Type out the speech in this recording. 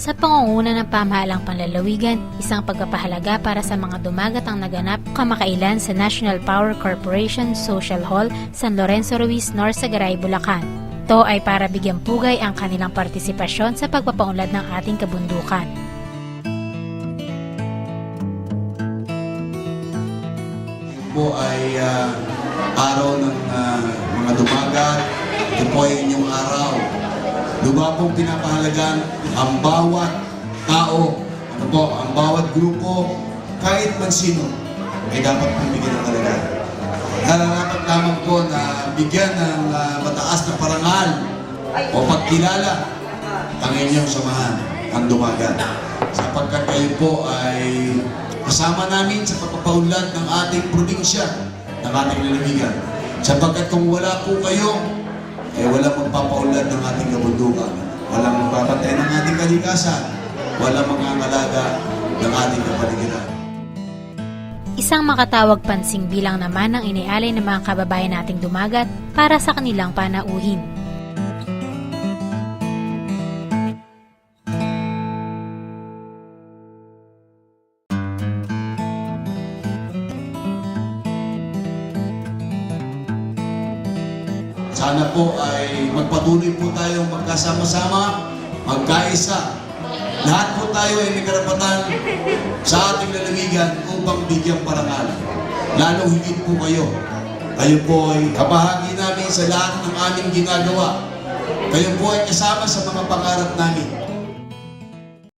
Sa pangunguna ng pamahalang panlalawigan, isang pagpapahalaga para sa mga dumagat ang naganap kamakailan sa National Power Corporation Social Hall, San Lorenzo Ruiz, Norsagaray, Bulacan. Ito ay para bigyang pugay ang kanilang partisipasyon sa pagpapaunlad ng ating kabundukan. po ay ah, araw ng ah, mga dumagat. Ito po ay inyong araw. Pong pinapahalagan ang bawat tao, ano po, ang bawat grupo, kahit man sino, ay dapat pong bigyan ng halaga. Nararapat lamang po na bigyan ng ah, mataas na parangal o pagkilala ang inyong samahan, ang dumagat. Sapagkat kayo po ay kasama namin sa pagpapaunlad ng ating probinsya, ng ating lalawigan. Sapagkat kung wala po kayo, eh magpapaunlad ng ating kabundukan. Walang magbabantay ng ating kalikasan. Walang mangangalaga ng ating kapaligiran. Isang makatawag pansing bilang naman ang inialay ng mga kababayan nating dumagat para sa kanilang panauhin. Sana po ay magpatuloy po tayong magkasama-sama, magkaisa. Lahat po tayo ay may karapatan sa ating lalawigan upang bigyang parangal. Lalo higit po kayo. Kayo po ay kabahagi namin sa lahat ng aming ginagawa. Kayo po ay kasama sa mga pangarap namin.